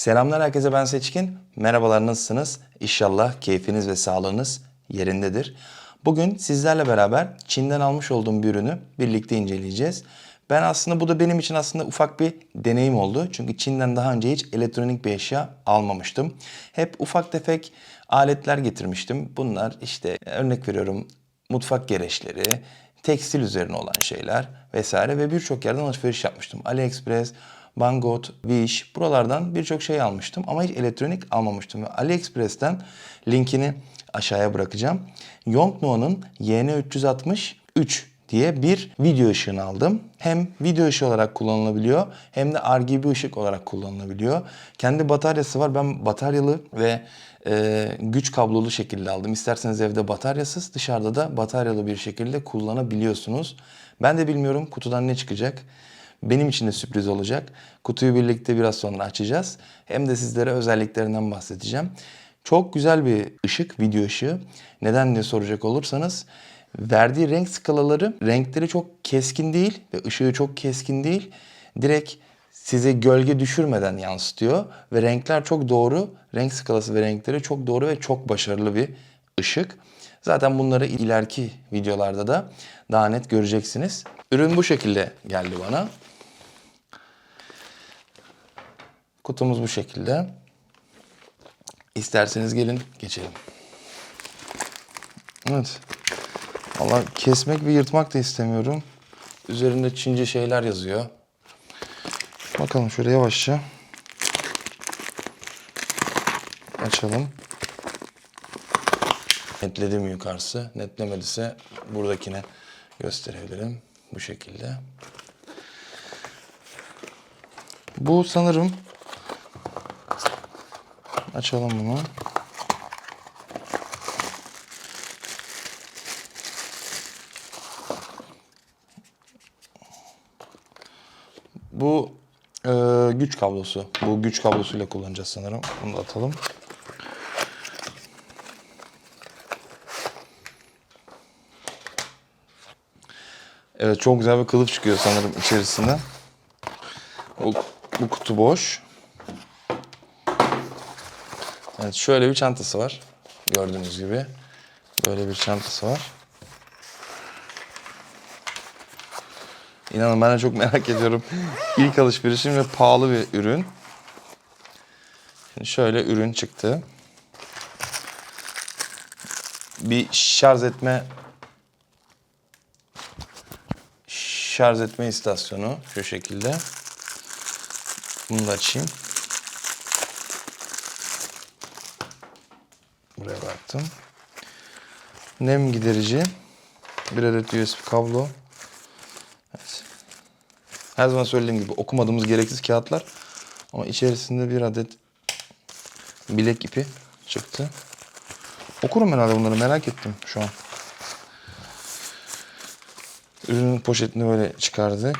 Selamlar herkese ben Seçkin. Merhabalar nasılsınız? İnşallah keyfiniz ve sağlığınız yerindedir. Bugün sizlerle beraber Çin'den almış olduğum bir ürünü birlikte inceleyeceğiz. Ben aslında bu da benim için aslında ufak bir deneyim oldu. Çünkü Çin'den daha önce hiç elektronik bir eşya almamıştım. Hep ufak tefek aletler getirmiştim. Bunlar işte örnek veriyorum mutfak gereçleri, tekstil üzerine olan şeyler vesaire ve birçok yerden alışveriş yapmıştım. AliExpress, Banggood, Wish buralardan birçok şey almıştım ama hiç elektronik almamıştım. AliExpress'ten linkini aşağıya bırakacağım. Yongnuo'nun YN363 diye bir video ışığını aldım. Hem video ışığı olarak kullanılabiliyor hem de RGB ışık olarak kullanılabiliyor. Kendi bataryası var. Ben bataryalı ve e, güç kablolu şekilde aldım. İsterseniz evde bataryasız, dışarıda da bataryalı bir şekilde kullanabiliyorsunuz. Ben de bilmiyorum kutudan ne çıkacak. Benim için de sürpriz olacak. Kutuyu birlikte biraz sonra açacağız. Hem de sizlere özelliklerinden bahsedeceğim. Çok güzel bir ışık, video ışığı. Neden diye soracak olursanız verdiği renk skalaları, renkleri çok keskin değil ve ışığı çok keskin değil. Direkt size gölge düşürmeden yansıtıyor ve renkler çok doğru. Renk skalası ve renkleri çok doğru ve çok başarılı bir ışık. Zaten bunları ileriki videolarda da daha net göreceksiniz. Ürün bu şekilde geldi bana. Kutumuz bu şekilde. İsterseniz gelin geçelim. Evet. Valla kesmek ve yırtmak da istemiyorum. Üzerinde Çince şeyler yazıyor. Bakalım şöyle yavaşça. Açalım. Netledi mi yukarısı? Netlemediyse buradakine gösterebilirim. Bu şekilde. Bu sanırım açalım bunu. Bu e, güç kablosu. Bu güç kablosuyla kullanacağız sanırım. Bunu da atalım. Evet çok güzel bir kılıf çıkıyor sanırım içerisinden. Bu, bu kutu boş. Evet şöyle bir çantası var. Gördüğünüz gibi. Böyle bir çantası var. İnanın ben de çok merak ediyorum. İlk alışverişim ve pahalı bir ürün. Şimdi şöyle ürün çıktı. Bir şarj etme şarj etme istasyonu şu şekilde. Bunu da açayım. Buraya bıraktım. Nem giderici. Bir adet USB kablo. Evet. Her zaman söylediğim gibi okumadığımız gereksiz kağıtlar. Ama içerisinde bir adet bilek ipi çıktı. Okurum herhalde bunları merak ettim şu an. Ürünün poşetini böyle çıkardık.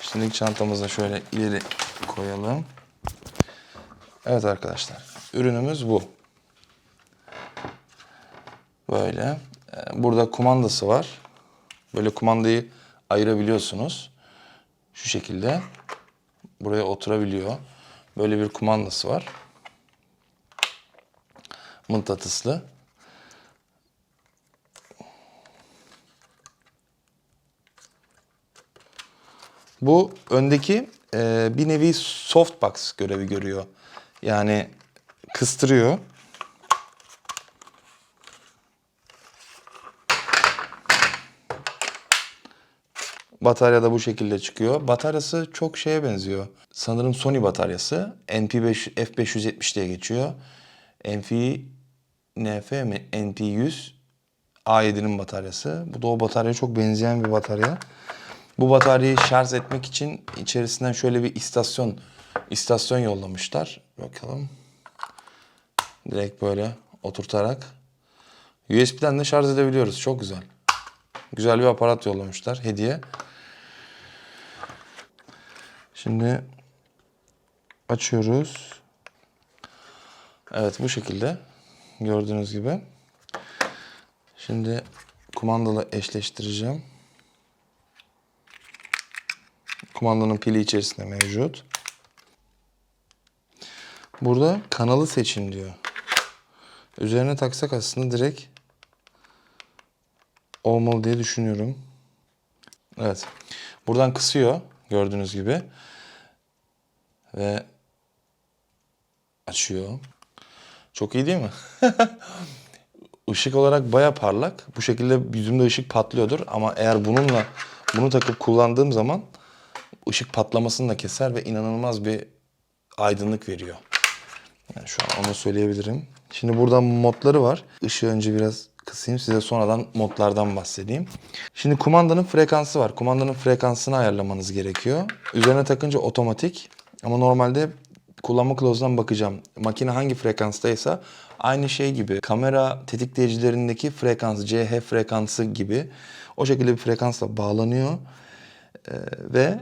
Şimdi çantamızı şöyle ileri koyalım. Evet arkadaşlar. Ürünümüz bu. Böyle. Ee, Burada kumandası var. Böyle kumandayı ayırabiliyorsunuz. Şu şekilde. Buraya oturabiliyor. Böyle bir kumandası var. Mıknatıslı. Bu öndeki e, bir nevi softbox görevi görüyor. Yani kıstırıyor. Batarya da bu şekilde çıkıyor. Bataryası çok şeye benziyor. Sanırım Sony bataryası. NP5, F570 diye geçiyor. NF, NF mi? NP100 A7'nin bataryası. Bu da o bataryaya çok benzeyen bir batarya. Bu bataryayı şarj etmek için içerisinden şöyle bir istasyon istasyon yollamışlar. Bakalım. Direkt böyle oturtarak USB'den de şarj edebiliyoruz. Çok güzel. Güzel bir aparat yollamışlar hediye. Şimdi açıyoruz. Evet bu şekilde gördüğünüz gibi. Şimdi kumandalı eşleştireceğim. kumandanın pili içerisinde mevcut. Burada kanalı seçin diyor. Üzerine taksak aslında direkt olmalı diye düşünüyorum. Evet. Buradan kısıyor gördüğünüz gibi. Ve açıyor. Çok iyi değil mi? Işık olarak baya parlak. Bu şekilde yüzümde ışık patlıyordur. Ama eğer bununla bunu takıp kullandığım zaman ışık patlamasını da keser ve inanılmaz bir aydınlık veriyor. Yani şu an onu söyleyebilirim. Şimdi burada modları var. Işığı önce biraz kısayım. Size sonradan modlardan bahsedeyim. Şimdi kumandanın frekansı var. Kumandanın frekansını ayarlamanız gerekiyor. Üzerine takınca otomatik. Ama normalde kullanma kılavuzundan bakacağım. Makine hangi frekanstaysa aynı şey gibi. Kamera tetikleyicilerindeki frekans, CH frekansı gibi. O şekilde bir frekansla bağlanıyor. Ee, ve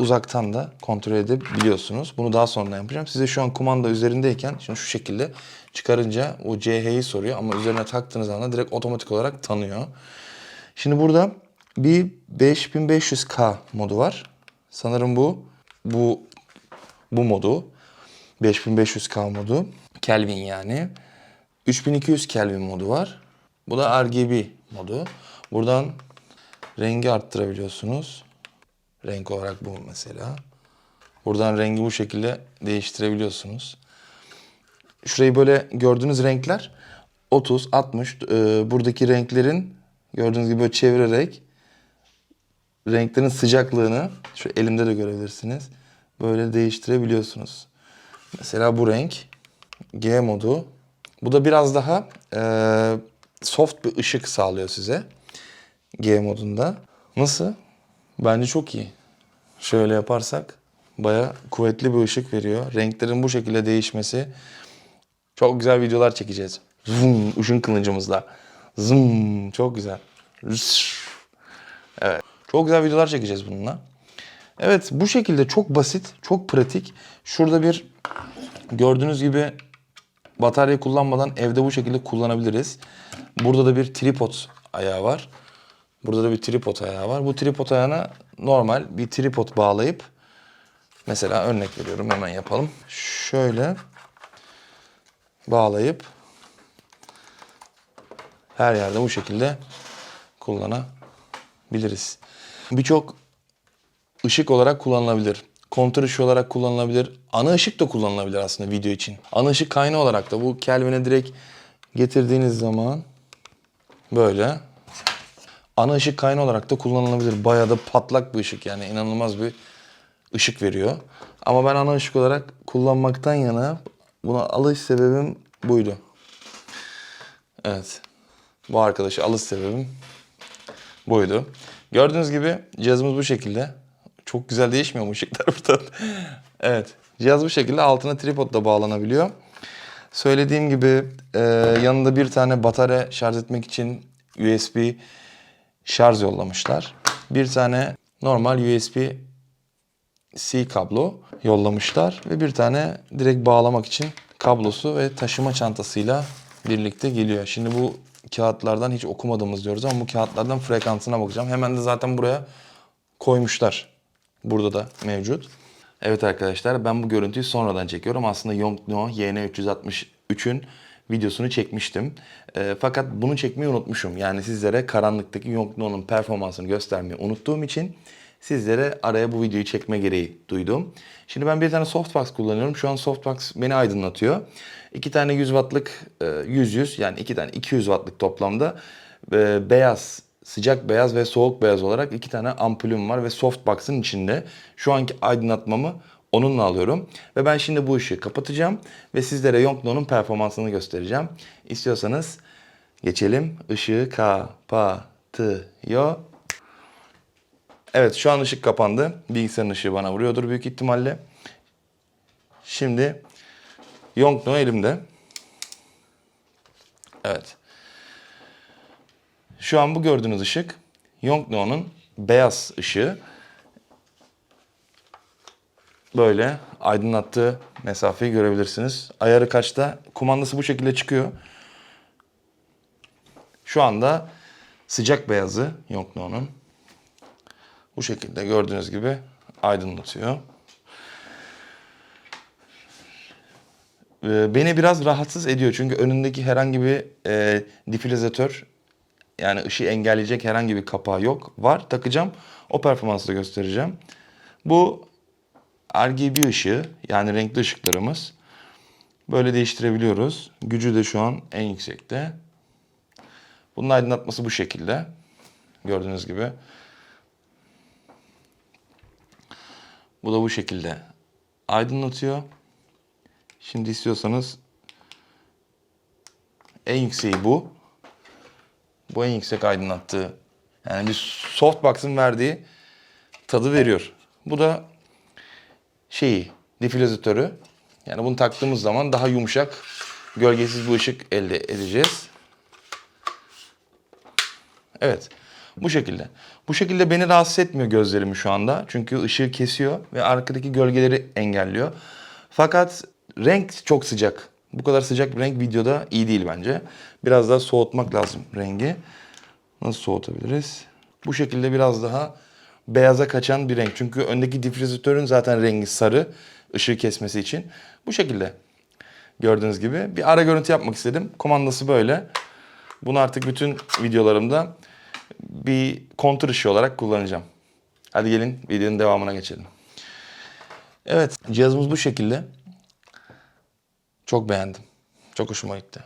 uzaktan da kontrol edebiliyorsunuz. Bunu daha sonra yapacağım. Size şu an kumanda üzerindeyken şimdi şu şekilde çıkarınca o CH'yi soruyor ama üzerine taktığınız anda direkt otomatik olarak tanıyor. Şimdi burada bir 5500K modu var. Sanırım bu bu bu modu 5500K modu. Kelvin yani. 3200 Kelvin modu var. Bu da RGB modu. Buradan rengi arttırabiliyorsunuz. Renk olarak bu mesela. Buradan rengi bu şekilde değiştirebiliyorsunuz. Şurayı böyle gördüğünüz renkler 30, 60. e, buradaki renklerin gördüğünüz gibi böyle çevirerek renklerin sıcaklığını şu elimde de görebilirsiniz. Böyle değiştirebiliyorsunuz. Mesela bu renk G modu. Bu da biraz daha e, soft bir ışık sağlıyor size. G modunda. Nasıl? Bence çok iyi. Şöyle yaparsak baya kuvvetli bir ışık veriyor. Renklerin bu şekilde değişmesi. Çok güzel videolar çekeceğiz. Zoom, ışın kılıcımızla. Zoom, çok güzel. Evet. Çok güzel videolar çekeceğiz bununla. Evet bu şekilde çok basit, çok pratik. Şurada bir gördüğünüz gibi batarya kullanmadan evde bu şekilde kullanabiliriz. Burada da bir tripod ayağı var. Burada da bir tripod ayağı var. Bu tripod ayağına normal bir tripod bağlayıp mesela örnek veriyorum hemen yapalım. Şöyle bağlayıp her yerde bu şekilde kullanabiliriz. Birçok ışık olarak kullanılabilir. Kontr ışığı olarak kullanılabilir. Ana ışık da kullanılabilir aslında video için. Ana ışık kaynağı olarak da bu Kelvin'e direkt getirdiğiniz zaman böyle ana ışık kaynağı olarak da kullanılabilir. Bayağı da patlak bir ışık yani inanılmaz bir ışık veriyor. Ama ben ana ışık olarak kullanmaktan yana buna alış sebebim buydu. Evet. Bu arkadaşı alış sebebim buydu. Gördüğünüz gibi cihazımız bu şekilde. Çok güzel değişmiyor mu ışıklar burada? evet. Cihaz bu şekilde altına tripodla bağlanabiliyor. Söylediğim gibi e, yanında bir tane batarya şarj etmek için USB şarj yollamışlar. Bir tane normal USB C kablo yollamışlar ve bir tane direkt bağlamak için kablosu ve taşıma çantasıyla birlikte geliyor. Şimdi bu kağıtlardan hiç okumadığımız diyoruz ama bu kağıtlardan frekansına bakacağım. Hemen de zaten buraya koymuşlar. Burada da mevcut. Evet arkadaşlar ben bu görüntüyü sonradan çekiyorum. Aslında Yongnuo YN363'ün videosunu çekmiştim. E, fakat bunu çekmeyi unutmuşum. Yani sizlere karanlıktaki Yongnuo'nun performansını göstermeyi unuttuğum için sizlere araya bu videoyu çekme gereği duydum. Şimdi ben bir tane softbox kullanıyorum. Şu an softbox beni aydınlatıyor. İki tane 100 wattlık 100-100 yani iki tane 200 wattlık toplamda e, beyaz sıcak beyaz ve soğuk beyaz olarak iki tane ampulüm var ve softbox'ın içinde şu anki aydınlatmamı onunla alıyorum. Ve ben şimdi bu ışığı kapatacağım ve sizlere Yongnuo'nun performansını göstereceğim. İstiyorsanız geçelim. Işığı kapatıyor. Evet şu an ışık kapandı. Bilgisayarın ışığı bana vuruyordur büyük ihtimalle. Şimdi Yongnuo elimde. Evet. Şu an bu gördüğünüz ışık Yongnuo'nun beyaz ışığı. Böyle aydınlattığı mesafeyi görebilirsiniz. Ayarı kaçta? Kumandası bu şekilde çıkıyor. Şu anda sıcak beyazı Yongnuo'nun. Bu şekilde gördüğünüz gibi aydınlatıyor. Ee, Beni biraz rahatsız ediyor çünkü önündeki herhangi bir e, difrizatör yani ışığı engelleyecek herhangi bir kapağı yok. Var takacağım o performansı da göstereceğim. Bu RGB ışığı yani renkli ışıklarımız. Böyle değiştirebiliyoruz. Gücü de şu an en yüksekte. Bunun aydınlatması bu şekilde. Gördüğünüz gibi. Bu da bu şekilde aydınlatıyor. Şimdi istiyorsanız en yükseği bu. Bu en yüksek aydınlattığı. Yani bir softbox'ın verdiği tadı veriyor. Bu da şeyi, difrizatörü. Yani bunu taktığımız zaman daha yumuşak, gölgesiz bir ışık elde edeceğiz. Evet. Bu şekilde. Bu şekilde beni rahatsız etmiyor gözlerimi şu anda. Çünkü ışığı kesiyor ve arkadaki gölgeleri engelliyor. Fakat renk çok sıcak. Bu kadar sıcak bir renk videoda iyi değil bence. Biraz daha soğutmak lazım rengi. Nasıl soğutabiliriz? Bu şekilde biraz daha beyaza kaçan bir renk. Çünkü öndeki difrizatörün zaten rengi sarı ışığı kesmesi için. Bu şekilde gördüğünüz gibi bir ara görüntü yapmak istedim. Komandası böyle. Bunu artık bütün videolarımda bir kontur ışığı olarak kullanacağım. Hadi gelin videonun devamına geçelim. Evet cihazımız bu şekilde. Çok beğendim. Çok hoşuma gitti.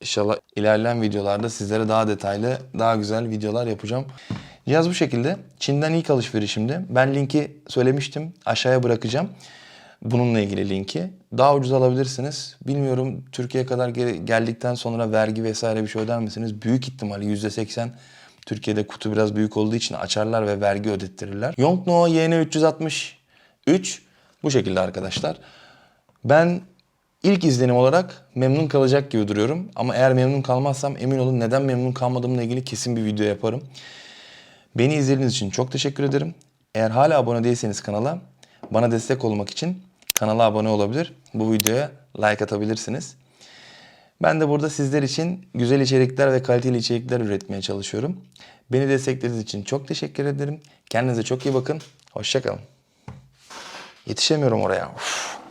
İnşallah ilerleyen videolarda sizlere daha detaylı, daha güzel videolar yapacağım. Cihaz bu şekilde. Çin'den ilk alışverişimde. Ben linki söylemiştim. Aşağıya bırakacağım. Bununla ilgili linki. Daha ucuz alabilirsiniz. Bilmiyorum Türkiye'ye kadar gel- geldikten sonra vergi vesaire bir şey öder misiniz? Büyük ihtimalle %80 Türkiye'de kutu biraz büyük olduğu için açarlar ve vergi ödettirirler. Yongnuo YN363 bu şekilde arkadaşlar. Ben ilk izlenim olarak memnun kalacak gibi duruyorum. Ama eğer memnun kalmazsam emin olun neden memnun kalmadığımla ilgili kesin bir video yaparım. Beni izlediğiniz için çok teşekkür ederim. Eğer hala abone değilseniz kanala bana destek olmak için kanala abone olabilir. Bu videoya like atabilirsiniz. Ben de burada sizler için güzel içerikler ve kaliteli içerikler üretmeye çalışıyorum. Beni desteklediğiniz için çok teşekkür ederim. Kendinize çok iyi bakın. Hoşçakalın. Yetişemiyorum oraya. Uf.